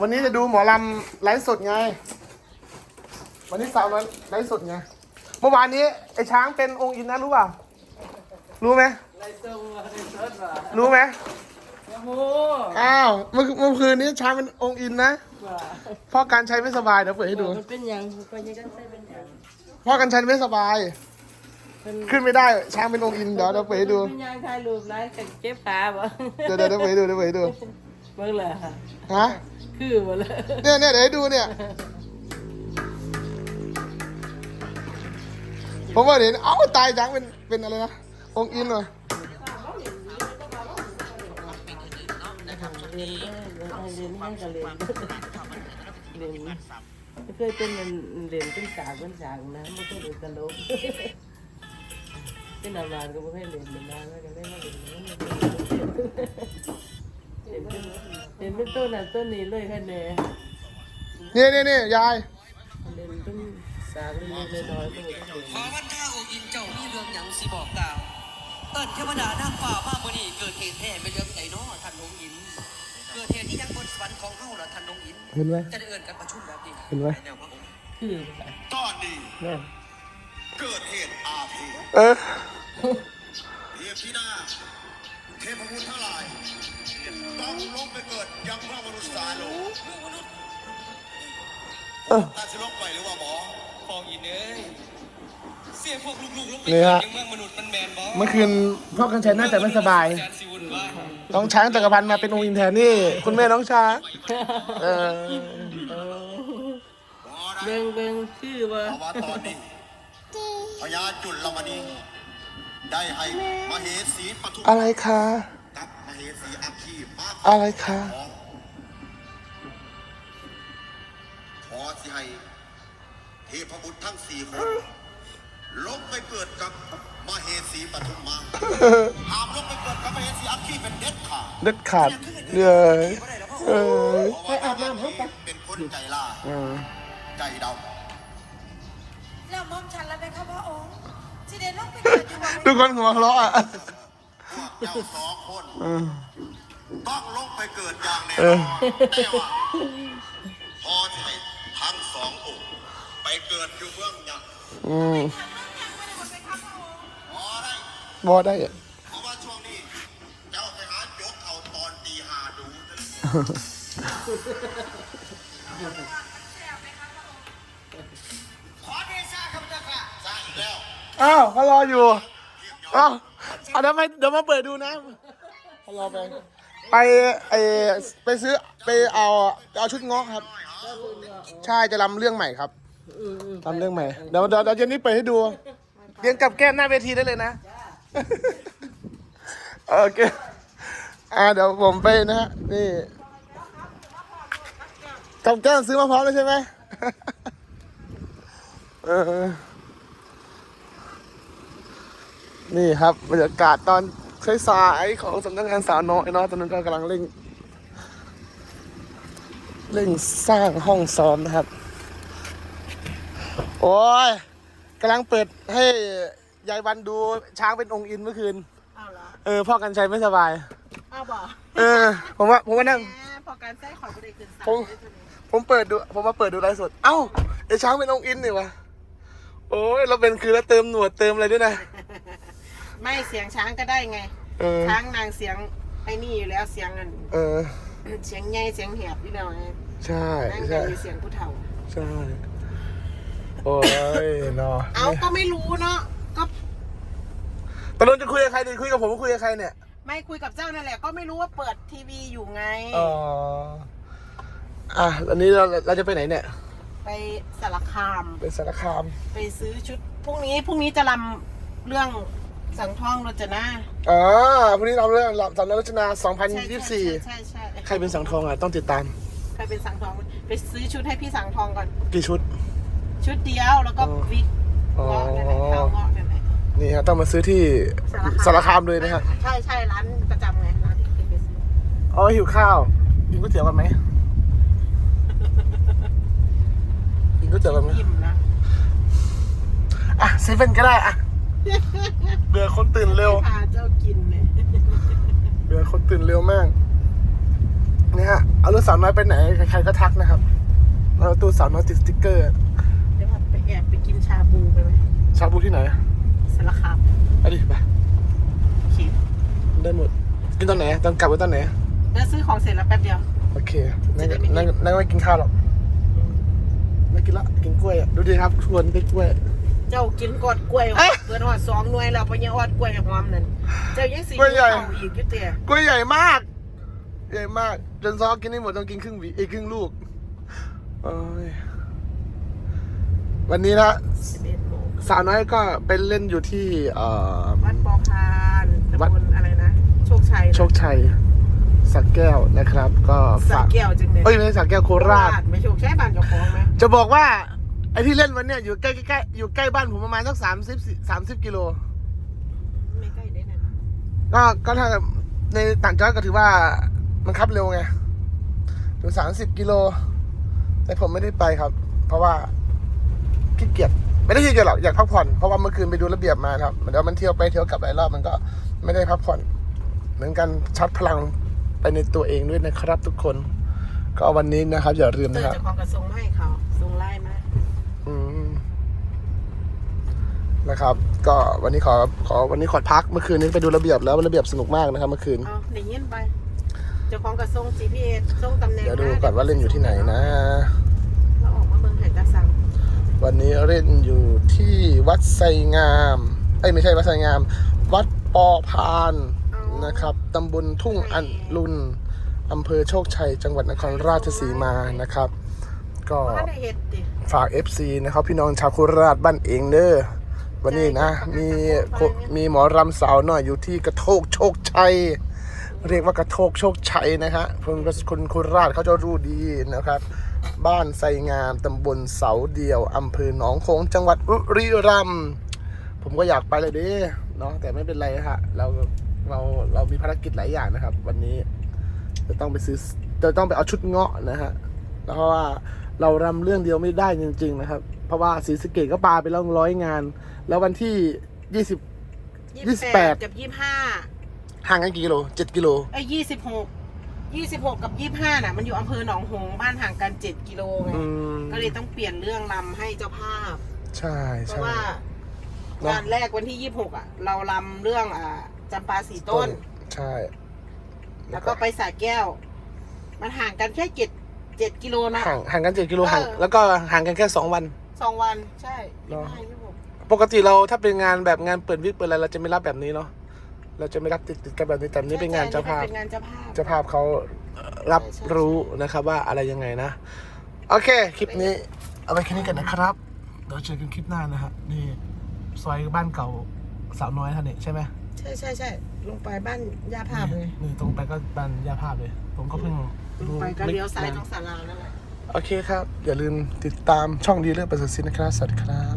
วันนี้จะดูหมอลำไลฟ์สดไง วันนี้สาวน้อยไลฟ์สดไง เมื่อวานนี้ไอ้ช้างเป็นองค์อินนะรู้เปล่ารู้ไหมไรเซอร์มาไรเซอร์มารู้ไหมโอ้โหอ้าวเมื่อเมื่อคืนนี้ช้างเป็นองค์อินนะว่าพ่อการใช้ไม่สบายเดี๋ยวเปิดให้ดูมันเป็นยังมันก็ยังกันใส่เป็นยังพ่อกันชัยไม่สบายเป็นขึ้นไม่ได้ ช้างเป็นองค์อินเดี๋ยวเดี๋ยวเปิดให้ดูเป็นยังถ่ายรูปไลฟ์กับเก็บขาบ่เดี๋ยวเดี๋ยวเดี๋ยวเปิดให้ดูเดี๋ยวเปิดให้ดูเบิ่งเลยค่ะฮะ คือบ่เลยเนี่ยเนี่ยเดี๋ยวให้ดูเนี่ยผมว่าเห็นเอ้าตายจังเป็นเป็นอะไรนะองค์อินเหรอเรียนก็เรียนให้กับเรียนเรียนไม่เคยเป็นเรียนเป็นสาวเป็นสาวนะไม่เคยเรียนตลกเป็นอาบานก็ไม่เคยเรียนเหมือนกันแล้วก็ได้มาเรียนเรียน เป็นเรียนเป็นต้นนั้นต้นนี้เลยค่ะเนี่ยเนี่ยเนี่ยเนี่ยยายเรียนเป็นสาวเล็กๆน้อยๆตัวเล็กขอวันท่าองค์อินเจ้ามีเรื่องหยังสิบอกกล่าว เอิ้นเทวดาน้ำฟ้ามาบ่นี้เกิดเหตุแท้เป็นเรื่องใดน้อท่านองค์อิน เกิดเหตุที่ยังบนสวรรค์ของเฮาล่ะท่านองค์อิน เห็นไหมจะได้เอิ้นกันประชุมแบบนี้เห็นไหมแนวพระองค์ๆคือตอนนี้นั่นเกิดเหตุอาเพศเออ เทพธิดาเทพบุตรทั้งหลาย ต้องลงไปเกิดยังพระมนุษย์สาโลกเออ ตาจะลงไปหรือว่าหมอฟองอินเอ้ยเสียพวกลูกๆลงไปนี่เกิฮะดยังเมืองมนุษย์มันแมนบ่เมื่อคืนพ่อกันชัยน่าจะไม่สบายจารย์สิวุ่นว่าน้องช้างจักรพันธ์มาเป็นองค์อินแทนนี่ คุณแม่น้องช้างเออเออ หมอนะเบิ่งเบิ่งคือว่าเพราะว่าตอนนี้พญาจุลมณีได้ให้มเหสีปทุมอะไรคะกับมเหสี อัคคีมาขอะไรคะขอขอสิให้เทพบุตรทั้งสี่คนลงไปเกิดกับมเหสีปทุมมาห้ามลงไปเกิดกับมเหสีอัคคีเป็นเด็ดขาดเด็ดขาดเลยเออไปอาบน้ำให้กันเป็นคนใจล่าเออใจดแล้วมอมฉันแล้วไหมคะพระองค์ที่เดนต้องไปเกิดอยู่บนทุกคนหัวเราะอะำพวกเจ้าสอง คนเออต้องลงไปเกิดอย่างแน่เอนออนแต่ว่าพอจะให้ทั้งสององค์ไปเกิดอยู่เมืองยักษ์อืมพอได้ บอได้อะเพราะว่าช่วงนี้เจ้าไปหายกเขาตอนตีหาดูขอเดชะครับเจ้าค่ะสร้างอีกแล้วอ้าวเขารออยู่อ้าวเอาเดี๋ยวไปเดี๋ยวมาเปิดดูนะ เขารอไปไปไอไปซื้อไปเอาเอาชุดเงาะครับ ใช่จะรำเรื่องใหม่ครับรำเรื่องใหม่เดี๋ยวเดี๋ยวเดี๋ยวเย็นนี้เปิดให้ดูเรียนกับแก้มหน้าเวทีได้เลยนะโอเคอ่าเดี๋ยวผมไปนะฮะนี่กับแก้มซื้อมาพร้อมเลยใช่ไหมเออนี่ครับบรรยากาศตอน สายๆของสำนักงานสาวน้อยเนาะตอนนั้นก็กำลังเร่ง เร่งสร้างห้องซ้อมนะครับ โอ้ยกำลังเปิดให้ยายวันดูช้างเป็นองค์อินเมื่อคืน เอาเหรอเออพ่อกันชัยไม่สบาย เอาบ่เออ ผมว่าผมว่านั่ง แหมพอการใส่ขอยก็ได้ขึ้นสามผมผมเปิดดู ผมมาเปิดดูไลฟ์สด เอ้าไอช้างเป็นองค์อินนี่วะโอ้ยเราเป็นคือแล้วเติมหนวดเติมอะไรด้วยนะ ไม่เสียงช้างก็ได้ไง เออ ช้างนางเสียงไอ้นี่อยู่แล้วเสียงอันเออ เสียงใหญ่เสียงแหบอยู่แล้วไงใช่นั่งกัใช่นอยู่เสียงผู้เฒ่า ใช่โอ้ยเนาะเอาก็ไม่รู้เนาะก็ตอนนั้นจะคุยกับใครเนี่ยคุยกับผมคุยกับใครเนี่ยไม่คุยกับเจ้านั่นแหละ ก็ไม่รู้ว่าเปิดทีวีอยู่ไง อ๋ออะอันนี้เราเราจะไปไหนเนี่ยไปสารคามไปสารคาม ไปซื้อชุดพรุ่งนี้พรุ่งนี้จะรำเรื่อง สังทองรจนาอ๋อพรุ่งนี้เราเรื่องสำนักรจนาใช่ใช่2024 ใช่ใช่ใครเป็นสังทองอะต้องติดตาม ใครเป็นสังทองไปซื้อชุดให้พี่สังทองก่อน กี่ชุด ชุดเดียวแล้วก็อ๋อวิกอ๋อเงาะนั่นแหละเท้าเงาะนั่นแหละนี่ฮะต้องมาซื้อที่สารคามเลยนะฮะใช่ใช่ร้านประจำไงร้านที่เคยไปซื้ออ๋อหิวข้าวกินก๋วยเตี๋ยวกันไหมกินก๋วยเตี๋ยวกันไหมอิ่มนะอะเซเว่นก็ได้อะ เบื่อคนตื่นเร็ว พาเจ้ากินเนี่ยเบื่อคนตื่นเร็วมากนี่นี่ฮะเอารถสาวน้อยไปไหนใครๆก็ทักนะครับเอาตู้สาวน้อยติดสติ๊กเกอร์ เดี๋ยวไปแอบไปกินชาบูไปไหมชาบูที่ไหนสารคามไปดิไปคิดได้หมดกินตอนไหนตอนกลับไปตอนไหนแล้วซื้อของเสร็จแล้วแป๊บเดียว โอเคนั่งจะได้ไม่นั่งนั่งไม่กินข้าวหรอกไม่กินละกินกล้วยอะดูดิครับชวนไปกล้วย เจ้ากินกอดกล้วยเอ๊ะเกินหอดสองหน่วยแล้วพญาออดกล้วยหอมนั่นเจ้ายังสีกล้วยใหญ่เข่าอีกอยุ่เตี้ยกล้วยใหญ่มาก ใหญ่มาก จนซอกินไม่หมดต้องกินครึ่งหวีเอ้ยครึ่งลูกโอ้ยวันนี้นะสิบเอ็ดโมงสาวน้อยก็ไปเล่นอยู่ที่เอ่อ วัดปอพานตำวัด บลอะไรนะ โชคชัยนะโชคชัยสักแก้วนะครับ ก็สระฝากแก้วจึงเนี่ยเอ้ยไม่ใช่สักแก้วโคราช ไม่โชคชัยบ้านเจ้าของไหมจะบอกว่า ไอ้ที่เล่นวันเนี้ยอยู่ใกล้ใกล้ๆอยู่ใกล้บ้านผมประมาณสักสามสิบสามสิบกิโล ไม่ใกล้ได้นั่นก็ก็ถ้าในต่างจังหวัดก็ถือว่ามันขับเร็วไงถึงสามสิบกิโล แต่ผมไม่ได้ไปครับ เพราะว่าขี้เกียจไม่ได้ขี้เกียจหรอกอยากพักผ่อนเพราะว่าเมื่อคืนไปดูระเบียบมาครับเดี๋ยวมันเที่ยวไปเที่ยวกลับหลายรอบมันก็ไม่ได้พักผ่อน เหมือนกันชัดพลังไปในตัวเองด้วยนะครับทุกคน ก็วันนี้นะครับอย่าลืมเจนะอครับเจ้าของกระทรงให้เขาส่งไล่มา อืม นะครับ ก็วันนี้ขอขอวันนี้ขอพักเมื่อคืนนี้ไปดูระเบียบแล้วระเบียบสนุกมากนะครับเมื่อคืนเอาในเงี้ยไปเจ้าของกระทรง GPS ส่งตำแหน่งเดี๋ยวดูก่อนว่าเล่นอยู่ที่ไหนนะ เราออกมาเมืองไห่ตาสังวันนี้เล่นอยู่ที่วัดไซงามเอ้ยไม่ใช่วัดไซงาม วัดปอพานนะครับตำบลทุ่งอันลุนอำเภอโชคชัย จังหวัดนครราชสีมานะครับ ก็เพราะว่าได้เห็ดดิ ฝาก FC นะครับ พี่น้องชาวโคราชบ้านเองเด้อ วันนี้นะ มีโคมีหมอรำสาวหน่อยอยู่ที่กระโทกโชคชัย เรียกว่ากระโทกโชคชัยนะฮะคนคนโคราชเขาจะรู้ดีนะครับ บ้านไซงามตำบลเสาเดียวอำเภอหนองโขงจังหวัดอุรีรัมย์ผมก็อยากไปเลยเด้เนาะแต่ไม่เป็นไรฮะเราเราเรามีภารกิจหลายอย่างนะครับ วันนี้จะต้องไปซื้อจะต้องไปเอาชุดเงาะนะฮะเพราะว่า เรารำเรื่องเดียวไม่ได้จริง ๆ นะครับ เพราะว่าศรีสะเกดก็ปาไปแล้วร้อยงาน แล้ววันที่ยี่สิบ ยี่สิบแปด กับยี่ห้าห่างกันกี่กิโลเจ็ดกิโล ไอ้ยี่สิบหกยี่สิบหกกับยี่ห้าน่ะ มันอยู่อำเภอหนองหงส์บ้านห่างกันเจ็ดกิโลไงอืม ก็เลยต้องเปลี่ยนเรื่องลำให้เจ้าภาพ ใช่เพใช่ราะว่าเนอะ งานแรกวันที่ยี่หกอะ เราลำเรื่องอ่าจำปาสีต้น ใช่แล้วก็ไปสาแก้ว มันห่างกันแค่เจ็ด เจ็ดกิโลนะห่างห่างกันเจ็ดกิโลเออห่างแล้วก็ห่างกันแค่สองวัน สองวันใช่เนยี่อะห้ายี่หกปกติเราถ้าเป็นงานแบบงานเปิดวิกเปิดอะไรเราจะไม่รับแบบนี้เนาะเราจะไม่รับติดติดกันแบบนี้แต่นี่เป็นงานเจ้าภาพ เป็นงานเจ้าภาพ เจ้าภาพเขารับรู้นะครับว่าอะไรยังไงนะ โอเค คลิปนี้ เอาไว้แค่นี้กันนะครับเดี๋ยวเจอกันคลิปหน้านะฮะนี่ซอยบ้านเก่าสาวน้อยท่านนี่ใช่ไหมใช่ใช่ใช่ลงไปบ้านย่าภาพเลย นี่ตรงไปก็บ้านยาภาพเลย ผมก็เพิ่ง ลงไปก็เลี้ยวซ้ายไม่ตรงศาลานั่นแหละ โอเคครับ อย่าลืมติดตามช่องดีเลิศประเสริฐศิลป์นะครับ สวัสดีครับ